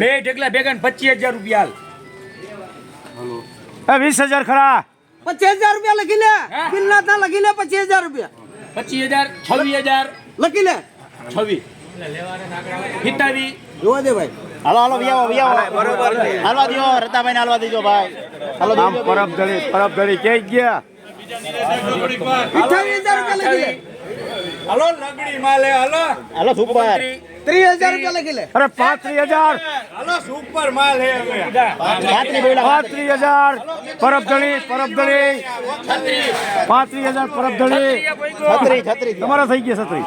બે ઢેકલા ભેગા ને પચીસ હજાર રૂપિયા હાલ. વીસ હજાર ખરા. પચીસ હજાર રૂપિયા લખી લે હા. બિલના તા લખી લે પચીસ હજાર રૂપિયા. પચીસ હજાર છવ્વીસ હજાર. લખી લે છવ્વીસ જોવા દે ભાઈ. હાલો હાલો વ્યાવો વ્યાવો. બરોબર હાલવા દો રતાભાઈ ને હાલવા દેજો ભાઈ. હાલો આમ પરબ ધરી પરબ ધરી ક્યાંય ગયા? હજાર રૂપિયા લખી લે હલો લગડી માલે હલો. હાલો સુપર. ત્રીસ હજાર રૂપિયા લખી લે. અરે પાંત્રીસ હજાર. હલો સુપર માલ હે પાંત્રીસ હજાર. પરબ ધણી પાંત્રીસ હજાર પરબ છત્રી છત્રી તમારા થઈ ગયા છત્રી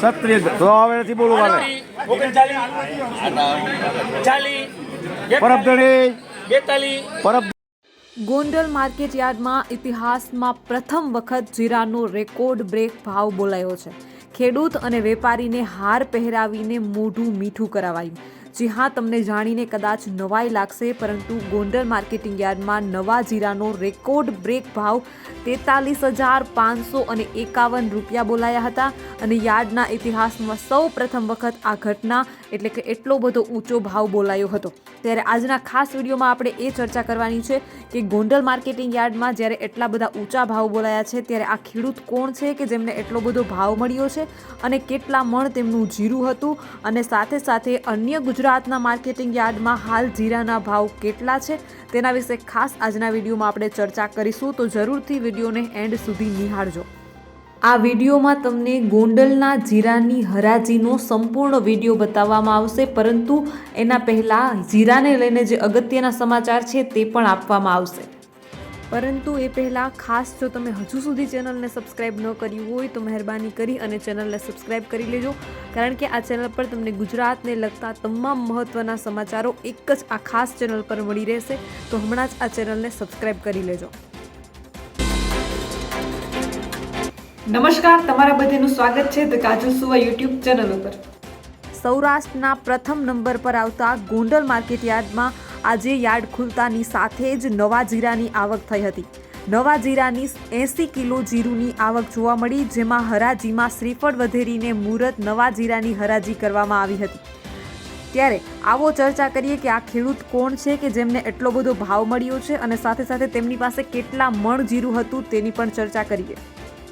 છત્રીસ. હજાર. તો હવે નથી બોલવું પરબ પરબ ગોંડલ માર્કેટ યાર્ડમાં ઇતિહાસમાં પ્રથમ વખત જીરાનો રેકોર્ડ બ્રેક ભાવ બોલાયો છે. ખેડૂત અને વેપારીને હાર પહેરાવીને મોઢું મીઠું કરાવાયું. જી હા, તમને જાણીને કદાચ નવાઈ લાગશે, પરંતુ ગોંડલ માર્કેટિંગ યાર્ડમાં નવા જીરાનો રેકોર્ડ બ્રેક ભાવ તેતાલીસ હજાર પાંચસો અને એકાવન રૂપિયા બોલાયા હતા અને યાર્ડના ઇતિહાસમાં સૌ પ્રથમ વખત આ ઘટના એટલે કે એટલો બધો ઊંચો ભાવ બોલાયો હતો. ત્યારે આજના ખાસ વિડીયોમાં આપણે એ ચર્ચા કરવાની છે કે ગોંડલ માર્કેટિંગ યાર્ડમાં જ્યારે એટલા બધા ઊંચા ભાવ બોલાયા છે, ત્યારે આ ખેડૂત કોણ છે કે જેમને એટલો બધો ભાવ મળ્યો છે અને કેટલા મણ તેમનું જીરું હતું અને સાથે સાથે અન્ય ગુજરાતના માર્કેટિંગ યાર્ડમાં હાલ જીરાના ભાવ કેટલા છે તેના વિશે ખાસ આજના વિડીયોમાં આપણે ચર્ચા કરીશું. તો જરૂરથી વિડીયોને એન્ડ સુધી નિહાળજો. આ વિડીયોમાં તમને ગોંડલના જીરાની હરાજીનો સંપૂર્ણ વીડિયો બતાવવામાં આવશે, પરંતુ એના પહેલાં જીરાને લઈને જે અગત્યના સમાચાર છે તે પણ આપવામાં આવશે. પરંતુ એ પહેલાં ખાસ જો તમે હજુ સુધી ચેનલને સબસ્ક્રાઇબ ન કર્યું હોય તો મહેરબાની કરી અને ચેનલને સબસ્ક્રાઇબ કરી લેજો. કારણ કે આ ચેનલ પર તમને ગુજરાતને લગતા તમામ મહત્ત્વના સમાચારો એક જ આ ખાસ ચેનલ પર મળી રહેશે. તો હમણાં જ આ ચેનલને સબસ્ક્રાઇબ કરી લેજો. નમસ્કાર તમારા બધાનું સ્વાગત છે ધ કાજલ સુવા યુટ્યુબ ચેનલ ઉપર. સૌરાષ્ટ્રના પ્રથમ નંબર પર આવતા ગોંડલ માર્કેટ યાર્ડમાં આજે યાર્ડ ખુલતાની સાથે જ નવા જીરાની આવક થઈ હતી. નવા જીરાની એંસી કિલો જીરુની આવક જોવા મળી, જેમાં હરાજીમાં શ્રીફળ વધેરીને મુહૂર્ત નવા જીરાની હરાજી કરવામાં આવી હતી. ત્યારે આવો ચર્ચા કરીએ કે આ ખેડૂત કોણ છે કે જેમને એટલો બધો ભાવ મળ્યો છે અને સાથે સાથે તેમની પાસે કેટલા મણ જીરું હતું તેની પણ ચર્ચા કરીએ.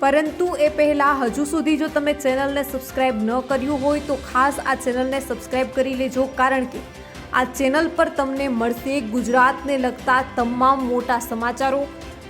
પરંતુ એ પહેલાં હજુ સુધી જો તમે ચેનલને સબસ્ક્રાઇબ ન કર્યું હોય તો ખાસ આ ચેનલને સબસ્ક્રાઇબ કરી લેજો, કારણ કે આ ચેનલ પર તમને મળશે ગુજરાતને લગતા તમામ મોટા સમાચારો,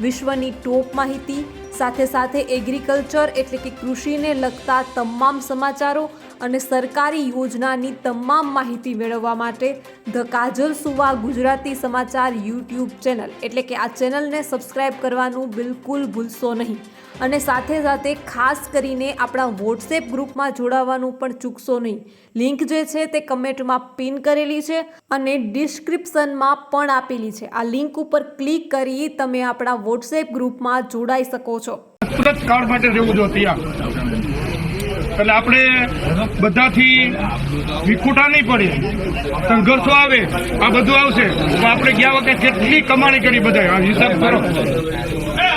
વિશ્વની ટોપ માહિતી, સાથે સાથે એગ્રીકલ્ચર એટલે કે કૃષિને લગતા તમામ સમાચારો અને સરકારી યોજનાની તમામ માહિતી મેળવવા માટે ધ કાજલ સુવા ગુજરાતી સમાચાર યુટ્યુબ ચેનલ. એટલે કે આ ચેનલને સબસ્ક્રાઇબ કરવાનું બિલકુલ ભૂલશો નહીં. અને સાથે સાથે ખાસ કરીને આપણા વોટ્સએપ ગ્રુપમાં જોડાવાનું પણ ચૂકશો નહીં. લિંક જે છે તે કમેન્ટમાં પિન કરેલી છે અને ડિસ્ક્રિપ્શનમાં પણ આપેલી છે. આ લિંક ઉપર ક્લિક કરી તમે આપણા વોટ્સએપ ગ્રુપમાં જોડાઈ શકો છો. જો એટલે આપણે બધાથી વિખુટા નહીં પડીએ. સંઘર્ષો આવે, આ બધું આવશે. આપણે ગયા વખતે કેટલી કમાણી કરી બધા હિસાબ કરો.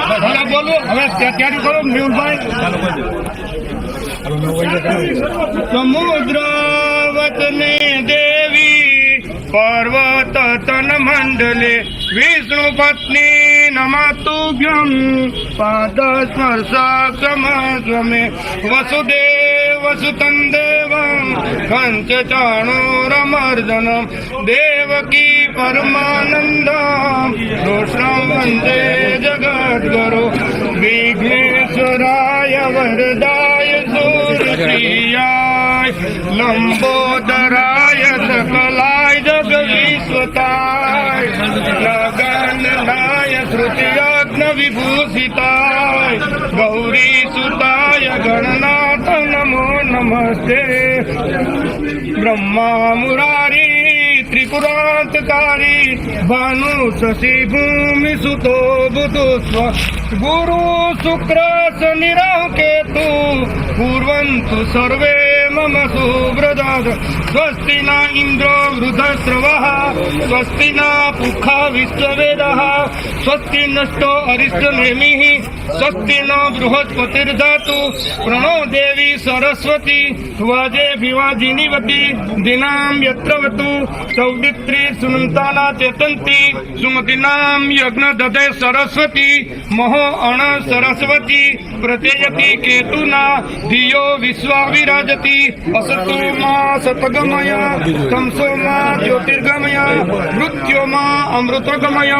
હવે દેવી પર્વત તન મંડલે વિષ્ણુ પત્ની નમાતુભ્યમ પાદ સ્પર્શમે વસુદેવ વસુતન દેવં કંચ ચાણોરમર્દનમ દેવકી પરમાનંદ કૃષ્ણ વંદે જગદ્ગુરુ વિઘ્નેશ્વરાય વરદાય સૂર્યપ્રિયાય લંબોદરાય સકલાય જગવિશ્વતાય ગગનનાય શ્રુતિયજ્ઞ વિભૂષિતાય नमस्ते। ब्रह्मा मुरारी त्रिपुरांतकारी भानु शशि भूमि सुतो बुधु स्व गुरु शुक्र निरव केतु कुर्वन्तु सर्वे શનિ રાહુ કેતુ પૂર્વંતુ સર્વે મમ સુવ્રજાત સ્વસ્તિ ન ઇન્દ્રો વૃધસ્રવઃ સ્વસ્તિ ન પુખા વિશ્વવેદઃ સ્વસ્તિ નષ્ટો અરિષ્ટનેમિઃ સ્વસ્તિ ન બૃહસ્પતિર્ધાતુ પ્રણો દેવી સરસ્વતી વાજે ભિવાજીનિવતી દિનામ યત્રવતુ સૌદિત્રી સુનંતાના ચેતંતી સુમતિનામ યજ્ઞ દધે સરસ્વતી મહો અણ સરસ્વતી પ્રત્યયતી કેતુના ધિયો વિશ્વા વિરાજતી અસતો માં સતગમય તમસોમાં જ્યોતિર્ગમય મૃત્યોમાં અમૃતગમય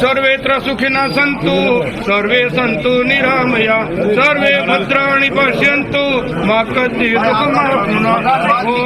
સર્વેત્ર સુખિના સંતુ સર્વે સંતુ નિરામય સર્વે ભદ્રાણી પશ્યંતુ મા કચ્ચિ ઓમ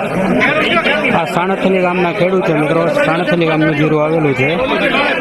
સાણથલી ગામના ખેડૂત છે મિત્રો સાણથલી ગામનું જીરું આવેલું છે.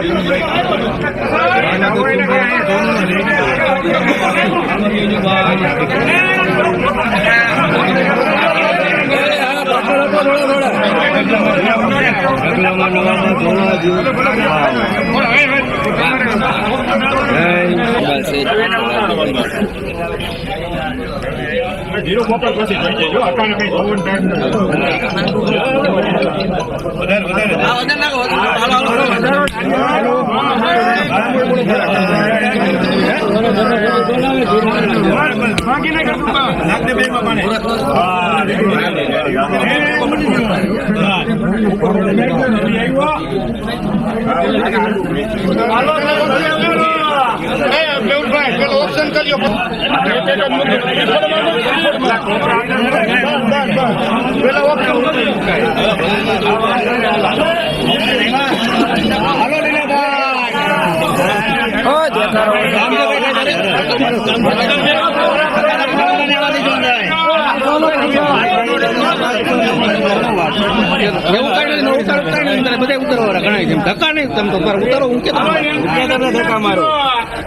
ત્રિપળ વધારો પછી ત્રિપળ વધારો પછી બે મિનિટ પેલા હનુમાન દાદા કઈ બધા ઉતારો વાળા ઘણા ધક્કા નહીં તમે તો ઉતારો હું કે ધક્કા મારો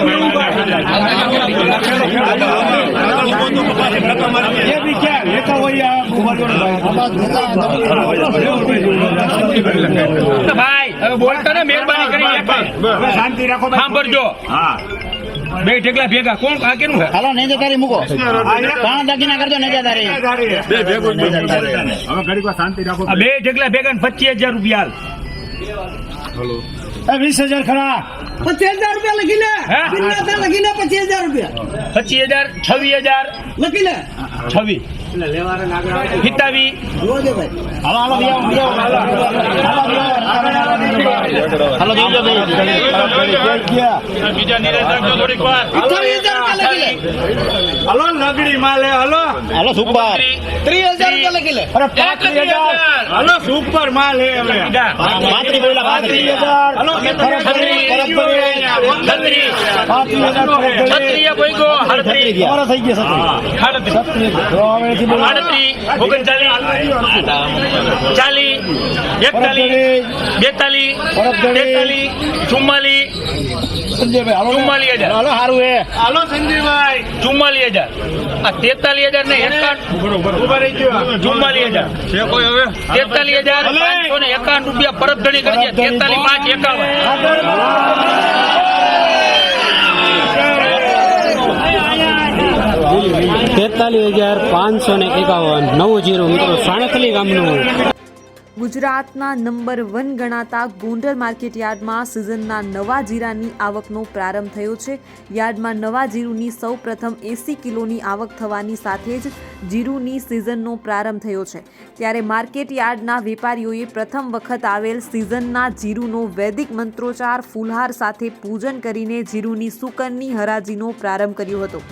વાત એવી કરો ભાઈ હવે બોલતા ને મહેરબાની કરી એક ભાઈ. શાંતિ રાખો સાંભળજો બે ઢેકલા ભેગા કોણ આ કેનું છે હાલો નેજાદારી મૂકો ત્રણ દાગીના કરજો નેજાદારી આ બે ઢેકલા ભેગા ને પચીસ હજાર રૂપિયા હાલ. વીસ હજાર ખરા. પચીસ હજાર રૂપિયા લખી લે? લખી લે પચીસ હજાર રૂપિયા. પચીસ હજાર છવ્વીસ હજાર. લખી લે છવ્વીસ. હિતાવી હાલો રૂપિયા લખી લે હલો હલો સુપર ત્રીસ હજાર લખી લે અરે પાંત્રીસ હજાર હલો સુપર હવે હજાર હલો છત્રીસ છત્રીસ છત્રીસ હડત્રીસ તમારા થઈ ગયા છત્રીસ આડત્રીસ ઓગણચાલીસ ચાલીસ એકતાલીસ બેતાલીસ તેતાલીસ ચુમ્માલીસ ચુમ્માલીસ હજાર. હાલો સારું હે. હાલો સંજયભાઈ. ચુમ્માલીસ હજાર. આ તેતાલીસ હજાર ને એકાવન ચુમ્માલીસ હજાર. તેતાલીસ હજાર પાંચસો ને એકાવન રૂપિયા પરત ધણી કરી છે. તેતાલીસ પાંચ એકાવન. તેતાલીસ હજાર પાંચસો ને એકાવન. નવું જીરું મિત્રો સાણકલી ગામનું. ગુજરાતના નંબર વન ગણાતા ગોંડલ માર્કેટ યાર્ડમાં સિઝનના નવા જીરાની આવકનો પ્રારંભ થયો છે. યાર્ડમાં નવા જીરુની સૌ પ્રથમ એંસી કિલોની આવક થવાની સાથે જ જીરુની સિઝનનો પ્રારંભ થયો છે. ત્યારે માર્કેટ યાર્ડના વેપારીઓએ પ્રથમ વખત આવેલ સિઝનના જીરુનો વૈદિક મંત્રોચ્ચાર ફુલહાર સાથે પૂજન કરીને જીરુની સુકનની હરાજીનો પ્રારંભ કર્યો હતો.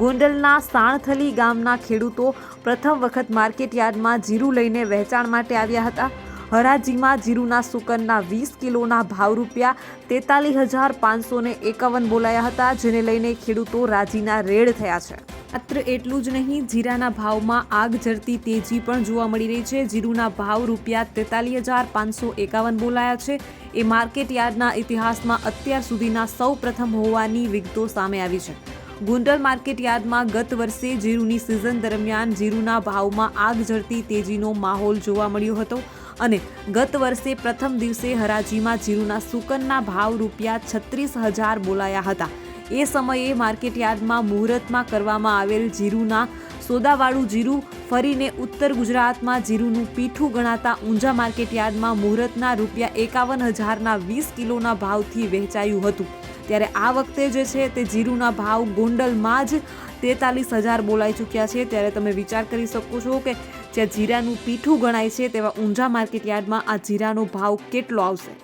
ગોંડલના સાણથલી ગામના ખેડૂતો પ્રથમ વખત માર્કેટ યાર્ડમાં જીરું લઈને વહેંચાણ માટે આવ્યા હતા. હરાજીમાં જીરુના સુકનના વીસ કિલોના ભાવ રૂપિયા તેતાલીસ હજાર પાંચસો એકાવન બોલાયા હતા, જેને લઈને ખેડૂતો રાજીના રેડ થયા છે. માત્ર એટલું જ નહીં, જીરાના ભાવમાં આગ ઝરતી તેજી પણ જોવા મળી રહી છે. જીરુના ભાવ રૂપિયા તેતાલીસ હજાર પાંચસો એકાવન બોલાયા છે. એ માર્કેટ યાર્ડના ઇતિહાસમાં અત્યાર સુધીના સૌ પ્રથમ હોવાની વિગતો સામે આવી છે. ગોંડલ માર્કેટ યાર્ડમાં ગત વર્ષે જીરુની સિઝન દરમિયાન જીરુના ભાવમાં આગ ઝરતી તેજીનો માહોલ જોવા મળ્યો હતો અને ગત વર્ષે પ્રથમ દિવસે હરાજીમાં જીરુના સુકનના ભાવ રૂપિયા છત્રીસ હજાર બોલાયા હતા. એ સમયે માર્કેટ યાર્ડમાં મુહૂર્તમાં કરવામાં આવેલ જીરુના સોદાવાળું જીરું ફરીને ઉત્તર ગુજરાતમાં જીરુનું પીઠું ગણાતા ઊંઝા માર્કેટ યાર્ડમાં મુહૂર્તના રૂપિયા એકાવન હજારના વીસ કિલોના ભાવથી વહેંચાયું હતું. ત્યારે આ વખતે જે છે તે જીરુના ભાવ ગોંડલમાં જ તેતાલીસ હજાર બોલાઈ ચૂક્યા છે. ત્યારે તમે વિચાર કરી શકો છો કે જ્યાં જીરાનું પીઠું ગણાય છે તેવા ઊંઝા માર્કેટ યાર્ડમાં આ જીરાનો ભાવ કેટલો આવશે?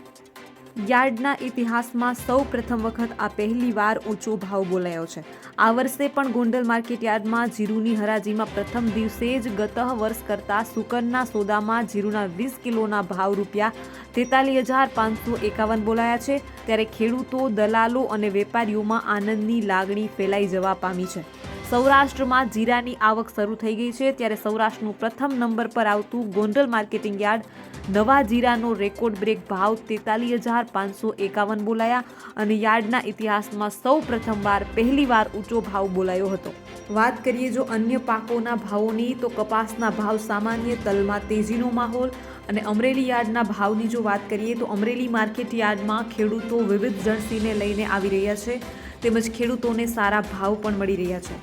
યાર્ડના ઇતિહાસમાં સૌ પ્રથમ વખત આ પહેલી વાર ઊંચો ભાવ બોલાયો છે. આ વર્ષે પણ ગોંડલ માર્કેટ યાર્ડમાં જીરુની હરાજીમાં પ્રથમ દિવસે જ ગત વર્ષ કરતાં સુકનના સોદામાં જીરુના વીસ કિલોના ભાવ રૂપિયા તેતાલીસ હજાર પાંચસો એકાવન બોલાયા છે. ત્યારે ખેડૂતો, દલાલો અને વેપારીઓમાં આનંદની લાગણી ફેલાઈ જવા પામી છે. સૌરાષ્ટ્રમાં જીરાની આવક શરૂ થઈ ગઈ છે. ત્યારે સૌરાષ્ટ્રનું પ્રથમ નંબર પર આવતું ગોંડલ માર્કેટિંગ યાર્ડ નવા જીરાનો રેકોર્ડ બ્રેક ભાવ તેતાલીસ હજાર પાંચસો એકાવન બોલાયા અને યાર્ડના ઇતિહાસમાં સૌ પ્રથમવાર પહેલીવાર ઊંચો ભાવ બોલાયો હતો. વાત કરીએ જો અન્ય પાકોના ભાવોની, તો કપાસના ભાવ સામાન્ય તલમાં તેજીનો માહોલ અને અમરેલી યાર્ડના ભાવની જો વાત કરીએ, તો અમરેલી માર્કેટ યાર્ડમાં ખેડૂતો વિવિધ જણસીને લઈને આવી રહ્યા છે, તેમજ ખેડૂતોને સારા ભાવ પણ મળી રહ્યા છે.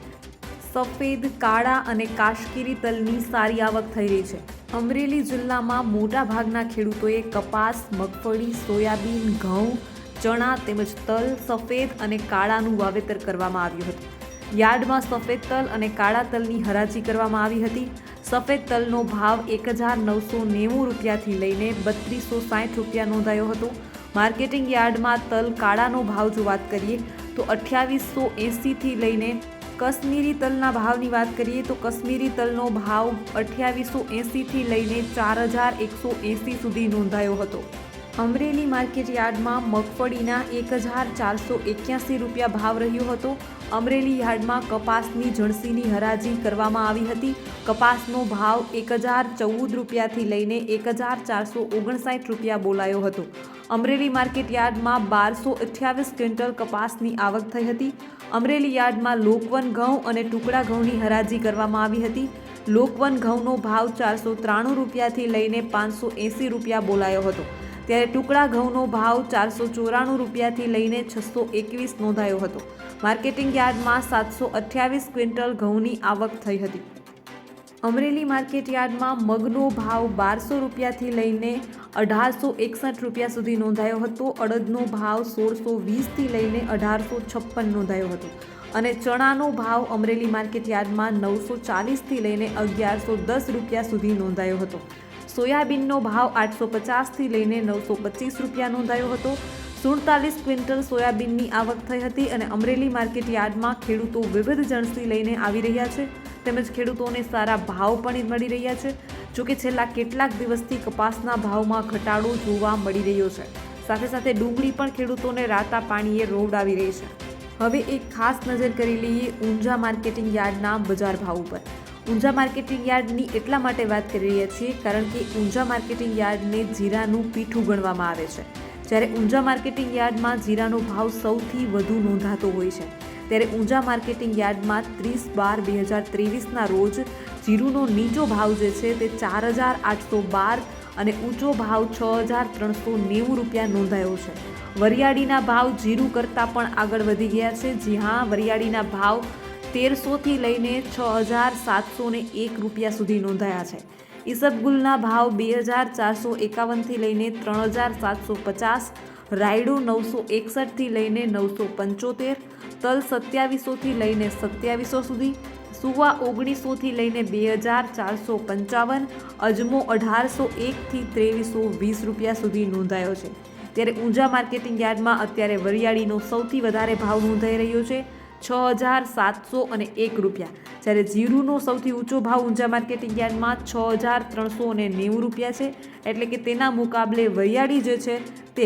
સફેદ, કાળા અને કાશ્મીરી તલની સારી આવક થઈ રહી છે. અમરેલી જિલ્લામાં મોટા ભાગના ખેડૂતોએ કપાસ, મગફળી, સોયાબીન, ઘઉં, ચણા તેમજ તલ, સફેદ અને કાળાનું વાવેતર કરવામાં આવ્યું હતું. યાર્ડમાં સફેદ તલ અને કાળા તલની હરાજી કરવામાં આવી હતી. સફેદ તલનો ભાવ એક હજાર નવસો નેવું રૂપિયાથી લઈને બત્રીસો સાઠ રૂપિયા નોંધાયો હતો. માર્કેટિંગ યાર્ડમાં તલ કાળાનો ભાવ જો વાત કરીએ, તો અઠ્યાવીસો એંસીથી લઈને કશ્મીરી તલના ભાવની વાત કરીએ તો કશ્મીરી તલનો ભાવ અઠ્યાવીસો એંસીથી લઈને ચાર હજાર એકસો એંસી સુધી નોંધાયો હતો. અમરેલી માર્કેટ યાર્ડમાં મગફળીના એક હજાર ચારસો એક્યાસી રૂપિયા ભાવ રહ્યો હતો. અમરેલી યાર્ડમાં કપાસની જણસીની હરાજી કરવામાં આવી હતી. કપાસનો ભાવ એક હજાર ચૌદ રૂપિયાથી લઈને એક હજાર ચારસો ઓગણસાઠ રૂપિયા બોલાયો હતો. અમરેલી માર્કેટ યાર્ડમાં બારસો અઠ્યાવીસ ક્વિન્ટલ કપાસની આવક થઈ હતી. અમરેલી યાર્ડમાં લોકવન ઘઉં અને ટુકડા ઘઉંની હરાજી કરવામાં આવી હતી. લોકવન ઘઉંનો ભાવ ચારસો ત્રાણું રૂપિયાથી લઈને પાંચસો એંસી રૂપિયા બોલાયો હતો. ત્યારે ટુકડા ઘઉંનો ભાવ ચારસો ચોરાણું રૂપિયાથી લઈને છસો એકવીસ નોંધાયો હતો. માર્કેટિંગ યાર્ડમાં સાતસો અઠ્યાવીસ ક્વિન્ટલ ઘઉંની આવક થઈ હતી. અમરેલી માર્કેટ યાર્ડમાં મગનો ભાવ બારસો રૂપિયાથી લઈને અઢારસો એકસઠ રૂપિયા સુધી નોંધાયો હતો. અડદનો ભાવ સોળસો વીસથી લઈને અઢારસો છપ્પન નોંધાયો હતો. અને ચણાનો ભાવ અમરેલી માર્કેટ યાર્ડમાં નવસો ચાલીસથી લઈને અગિયારસો દસ રૂપિયા સુધી નોંધાયો હતો. સોયાબીનનો ભાવ આઠસો પચાસથી લઈને નવસો પચીસ રૂપિયા નોંધાયો હતો. સુડતાલીસ ક્વિન્ટલ સોયાબીનની આવક થઈ હતી અને અમરેલી માર્કેટ યાર્ડમાં ખેડૂતો વિવિધ જણસી લઈને આવી રહ્યા છે. તેમજ ખેડૂતોને સારા ભાવ પણ મળી રહ્યા છે. જોકે છેલ્લા કેટલાક દિવસથી કપાસના ભાવમાં ઘટાડો જોવા મળી રહ્યો છે. સાથે સાથે ડુંગળી પણ ખેડૂતોને રાતા પાણીએ રોવડાવી રહી છે. હવે એક ખાસ નજર કરી લઈએ ઊંઝા માર્કેટિંગ યાર્ડના બજાર ભાવ ઉપર. ઊંઝા માર્કેટિંગ યાર્ડની એટલા માટે વાત કરી રહ્યા છીએ, કારણ કે ઊંઝા માર્કેટિંગ યાર્ડને જીરાનું પીઠું ગણવામાં આવે છે. જ્યારે ઊંઝા માર્કેટિંગ યાર્ડમાં જીરાનો ભાવ સૌથી વધુ નોંધાતો હોય છે. ત્યારે ઊંઝા માર્કેટિંગ યાર્ડમાં ત્રીસ બાર બે હજાર ત્રેવીસના રોજ જીરુનો નીચો ભાવ જે છે તે ચાર હજાર આઠસો બાર અને ઊંચો ભાવ છ હજાર ત્રણસો નેવું રૂપિયા નોંધાયો છે. વરિયાળીના ભાવ જીરું કરતાં પણ આગળ વધી ગયા છે. જી હા, વરિયાળીના ભાવ તેરસોથી લઈને છ હજાર સાતસો ને એક રૂપિયા સુધી નોંધાયા છે. ઈસબગુલના ભાવ બે હજાર ચારસો એકાવનથી લઈને ત્રણ હજાર સાતસો પચાસ, રાયડો નવસો એકસઠથી લઈને નવસો પંચોતેર, તલ સત્યાવીસોથી લઈને સત્યાવીસો સુધી, સુવા ઓગણીસોથી લઈને બે હજાર ચારસો પંચાવન, અજમો અઢારસો એકથી ત્રેવીસો વીસ રૂપિયા સુધી નોંધાયો છે. ત્યારે ઊંઝા માર્કેટિંગ યાર્ડમાં અત્યારે વરિયાળીનો સૌથી વધારે ભાવ નોંધાઈ રહ્યો છે. છ હજાર સાતસો અને એક રૂપિયા. જ્યારે જીરુનો સૌથી ઊંચો ભાવ ઊંઝા માર્કેટિંગ યાર્ડમાં છ હજાર ત્રણસો અને નેવું રૂપિયા છે. એટલે કે તેના મુકાબલે વૈયાળી જે છે તે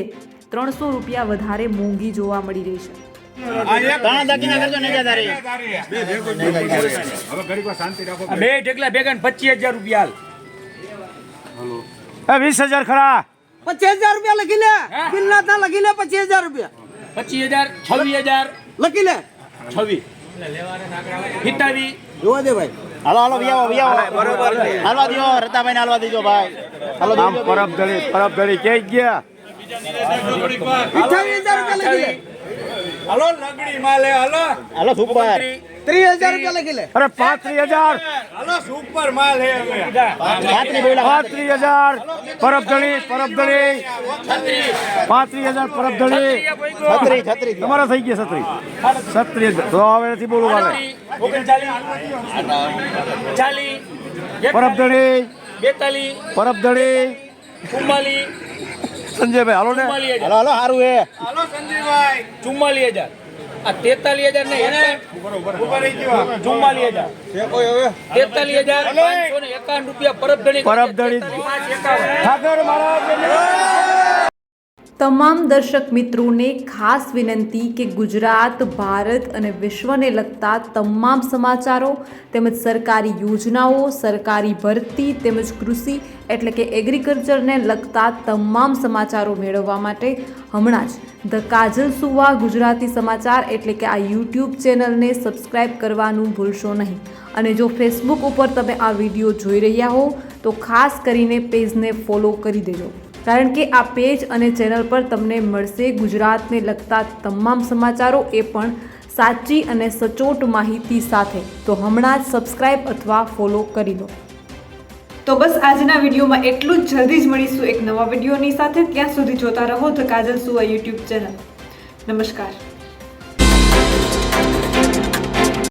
ત્રણસો રૂપિયા વધારે મોંઘી જોવા મળી રહી છે. બે ઢેકલા ભેગા પચીસ હજાર રૂપિયા વીસ હજાર ખરા. પચીસ હજાર રૂપિયા લખી લે. બિલ ના લખી લે પચીસ હજાર રૂપિયા. પચીસ હજાર છવ્વીસ હજાર. લખી લે. છવ્વીસ હિતાવી. જોવા દે ભાઈ. હાલો હાલો વિયાવો વિયાવો. બરોબર હાલવા દો રતાભાઈ હાલવા દેજો ભાઈ. હાલો આમ પરબ ગળી પરબ ગળી ક્યાંય ગયા? હાલો લગડી માલે હાલો. હાલો સુપર. ત્રીસ હજાર રૂપિયા લખી લે. અરે પાંત્રીસ હજાર. હાલો સુપર માલ હે પાંત્રીસ હજાર. પરબ ધણી પરબ ધણી. પાંત્રીસ હજાર પરબ ધણી. છત્રી છત્રી તમારા થઈ ગયા છત્રી છત્રી તો હવે નથી બોલવું મારે ઓગણચાલીસ ચાલીસ પરબ ધણી. બેતાલીસ પરબ ધણી. ચુમ્માલીસ સંજયભાઈ હાલો ને. હાલો હાલો સારું હે. હાલો સંજયભાઈ. ચુમ્માલી હજાર. આ તેતાલીસ હજાર ને એને ચુમ્માલીસ હજાર. તેતાલીસ હજાર પાંચસો ને એકાવન રૂપિયા પરબ ધણી પરબ ધણી ઠાકર મહારાજ તમામ દર્શક મિત્રોને ખાસ વિનંતી કે ગુજરાત, ભારત અને વિશ્વને લગતા તમામ સમાચારો તેમજ સરકારી યોજનાઓ, સરકારી ભરતી તેમજ કૃષિ એટલે કે એગ્રીકલ્ચરને લગતા તમામ સમાચારો મેળવવા માટે હમણાં જ ધ કાજલ સુવા ગુજરાતી સમાચાર એટલે કે આ યુટ્યુબ ચેનલને સબસ્ક્રાઇબ કરવાનું ભૂલશો નહીં. અને જો ફેસબુક ઉપર તમે આ વીડિયો જોઈ રહ્યા હો, તો ખાસ કરીને પેજને ફોલો કરી દેજો. કારણ કે આ પેજ અને ચેનલ પર તમને મળશે ગુજરાતને લગતા તમામ સમાચારો એ પણ સાચી અને સચોટ માહિતી સાથે. તો હમણાં જ સબસ્ક્રાઇબ અથવા ફોલો કરી દો તો બસ આજના વિડીયોમાં એટલું જ. જલ્દી જ મળીશું એક નવા વિડીયોની સાથે. ત્યાં સુધી જોતા રહો ધ કાજલ સુવા યુટ્યુબ ચેનલ. નમસ્કાર.